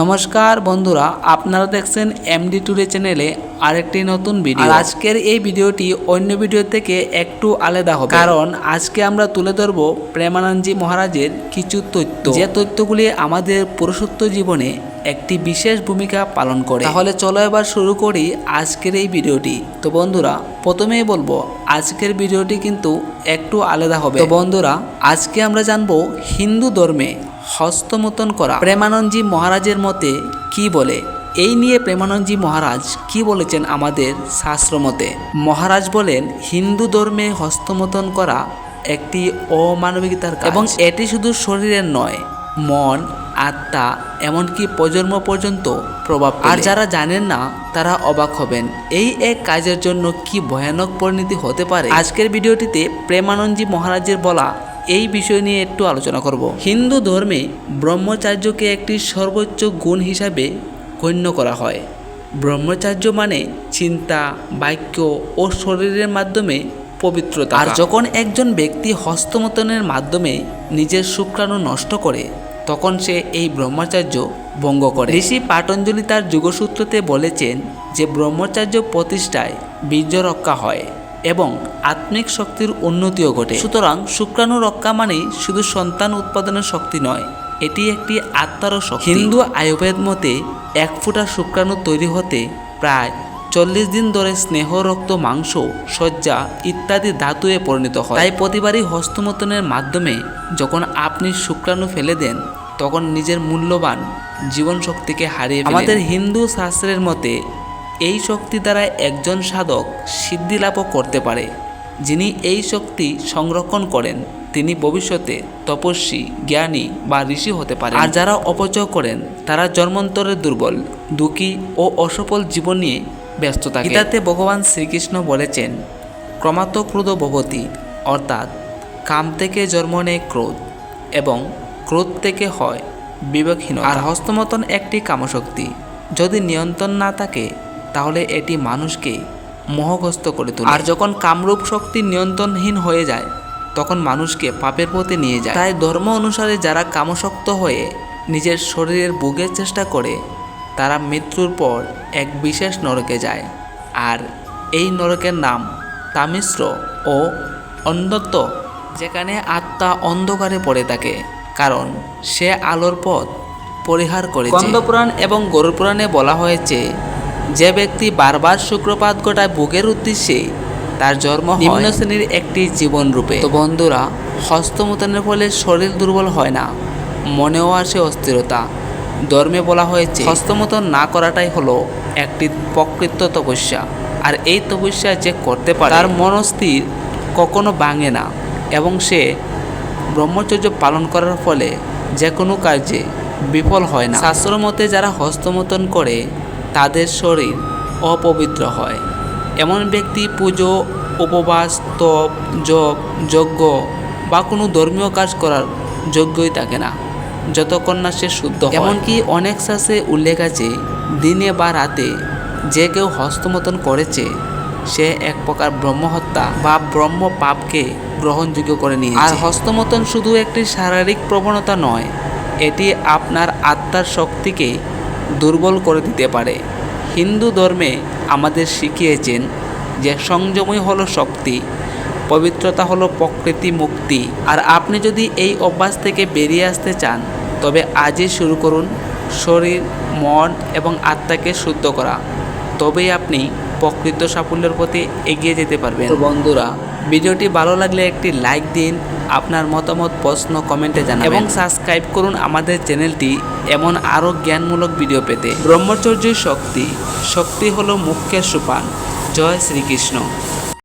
নমস্কার বন্ধুরা আপনারা দেখছেন এমডি টুডে চ্যানেলে আরেকটি নতুন ভিডিও আর আজকের এই ভিডিওটি অন্য ভিডিও থেকে একটু আলাদা হবে। কারণ আজকে আমরা তুলে ধরব প্রেমানন্দজি মহারাজের কিছু তথ্য। যে তথ্যগুলি আমাদের পুরুষত্ব জীবনে একটি বিশেষ ভূমিকা পালন করে। তাহলে চলো এবার শুরু করি আজকের এই ভিডিওটি। তো বন্ধুরা প্রথমেই বলব আজকের ভিডিওটি কিন্তু একটু আলাদা হবে। তো বন্ধুরা আজকে আমরা জানব হিন্দু ধর্মে হস্তমতন করা। প্রেমানন্দজি মহারাজের মতে কি বলে? এই নিয়ে প্রেমানন্দজি মহারাজ কি বলেছেন আমাদের শাস্ত্র মতে? মহারাজ বলেন, হিন্দু ধর্মে হস্তমতন করা একটি অমানবিকতার এবং এটি শুধু শরীরের নয়, মন, আত্মা, এমনকি প্রজন্ম পর্যন্ত প্রভাব আর যারা জানেন না, তারা অবাক হবেন। এই এক কাজের জন্য কি ভয়ানক পরিণতি হতে পারে? আজকের ভিডিওটিতে প্রেমানন্দজি মহারাজের বলা এই বিষয় নিয়ে একটু আলোচনা করব। হিন্দু ধর্মে ব্রহ্মচার্যকে একটি সর্বোচ্চ গুণ হিসাবে গণ্য করা হয়। ব্রহ্মচার্য মানে চিন্তা, বাক্য ও শরীরের মাধ্যমে পবিত্রতা। আর যখন একজন ব্যক্তি হস্তমতনের মাধ্যমে নিজের শুক্রাণু নষ্ট করে, তখন সে এই ব্রহ্মচার্য ভঙ্গ করে। ঋষি পাটঞ্জলি তার যুগসূত্রতে বলেছেন যে, ব্রহ্মচার্য প্রতিষ্ঠায় বীর্য রক্ষা হয়। এবং আত্মিক শক্তির উন্নতিও ঘটে। সুতরাং শুক্রাণু রক্ষা মানেই শুধু সন্তান উৎপাদনের শক্তি নয়, এটি একটি আত্মারও শক্তি। হিন্দু আয়ুর্বেদ মতে এক ফুটা শুক্রাণু তৈরি হতে প্রায় চল্লিশ দিন ধরে স্নেহ, রক্ত, মাংস, শয্যা ইত্যাদি ধাতুয়ে পরিণত হয়। তাই প্রতিবারই হস্তমতনের মাধ্যমে যখন আপনি শুক্রাণু ফেলে দেন, তখন নিজের মূল্যবান জীবন শক্তিকে হারিয়ে আমাদের হিন্দু শাস্ত্রের মতে এই শক্তি দ্বারা একজন সাধক সিদ্ধি লাভও করতে পারে। যিনি এই শক্তি সংরক্ষণ করেন, তিনি ভবিষ্যতে তপস্বী, জ্ঞানী বা ঋষি হতে পারে আর যারা অপচয় করেন, তারা জন্মান্তরের দুর্বল, দুঃখী ও অসফল জীবন নিয়ে ব্যস্ত থাকে। গীতাতে ভগবান শ্রীকৃষ্ণ বলেছেন ক্রমাত ক্রোধ ভবতী, অর্থাৎ কাম থেকে জন্ম নেয় ক্রোধ এবং ক্রোধ থেকে হয় বিবেকহীন আর হস্তমতন একটি কামশক্তি, যদি নিয়ন্ত্রণ না থাকে তাহলে এটি মানুষকে মোহগ্রস্ত করে তোলে। আর যখন কামরূপ শক্তি নিয়ন্ত্রণহীন হয়ে যায়, তখন মানুষকে পাপের পথে নিয়ে যায়। তাই ধর্ম অনুসারে যারা কামশক্ত হয়ে নিজের শরীরের বুগের চেষ্টা করে, তারা মৃত্যুর পর এক বিশেষ নরকে যায়। আর এই নরকের নাম তামিশ্র ও অন্ধত্ব যেখানে আত্মা অন্ধকারে পড়ে থাকে, কারণ সে আলোর পথ পরিহার করে কন্দপুরাণ এবং গরুপুরাণে বলা হয়েছে যে ব্যক্তি বারবার শুক্রপাত ঘটায় ভোগের উদ্দেশ্যে তার জন্ম নিম্ন শ্রেণির একটি জীবন রূপে। তো বন্ধুরা হস্তমতনের ফলে শরীর দুর্বল হয় না মনেও আসে অস্থিরতা। ধর্মে বলা হয়েছে হস্তমতন না করাটাই হলো একটি প্রকৃত তপস্যা। আর এই তপস্যা যে করতে পারে তার মনস্থির কখনো ভাঙে না। এবং সে ব্রহ্মচর্য পালন করার ফলে যে কোনো কার্যে বিফল হয় না। শাস্ত্র মতে যারা হস্তমতন করে তাদের শরীর অপবিত্র হয়। এমন ব্যক্তি পুজো, উপবাস, তপ, জপ, যজ্ঞ বা কোনো ধর্মীয় কাজ করার যোগ্যই থাকে না, যতক্ষণ না সে শুদ্ধ এমনকি অনেক শাস্ত্রে উল্লেখ আছে, দিনে বা রাতে যে কেউ হস্তমতন করেছে, সে এক প্রকার ব্রহ্মহত্যা বা ব্রহ্ম পাপকে গ্রহণযোগ্য করে নিয়েছে। আর হস্তমতন শুধু একটি শারীরিক প্রবণতা নয়, এটি আপনার আত্মার শক্তিকে দুর্বল করে দিতে পারে। হিন্দু ধর্মে আমাদের শিখিয়েছেন যে সংযমই হলো শক্তি, পবিত্রতা হলো প্রকৃতি মুক্তি। আর আপনি যদি এই অভ্যাস থেকে বেরিয়ে আসতে চান, তবে আজই শুরু করুন শরীর, মন এবং আত্মাকে শুদ্ধ করা। তবেই আপনি প্রকৃত সাফল্যের পথে এগিয়ে যেতে পারবেন। তো বন্ধুরা ভিডিওটি ভালো লাগলে একটি লাইক দিন আপনার মতামত প্রশ্ন কমেন্টে জানান এবং সাবস্ক্রাইব করুন আমাদের চ্যানেলটি এমন আরও জ্ঞানমূলক ভিডিও পেতে। ব্রহ্মচর্যের শক্তি শক্তি হলো মুখ্যের সোপান। জয় শ্রীকৃষ্ণ।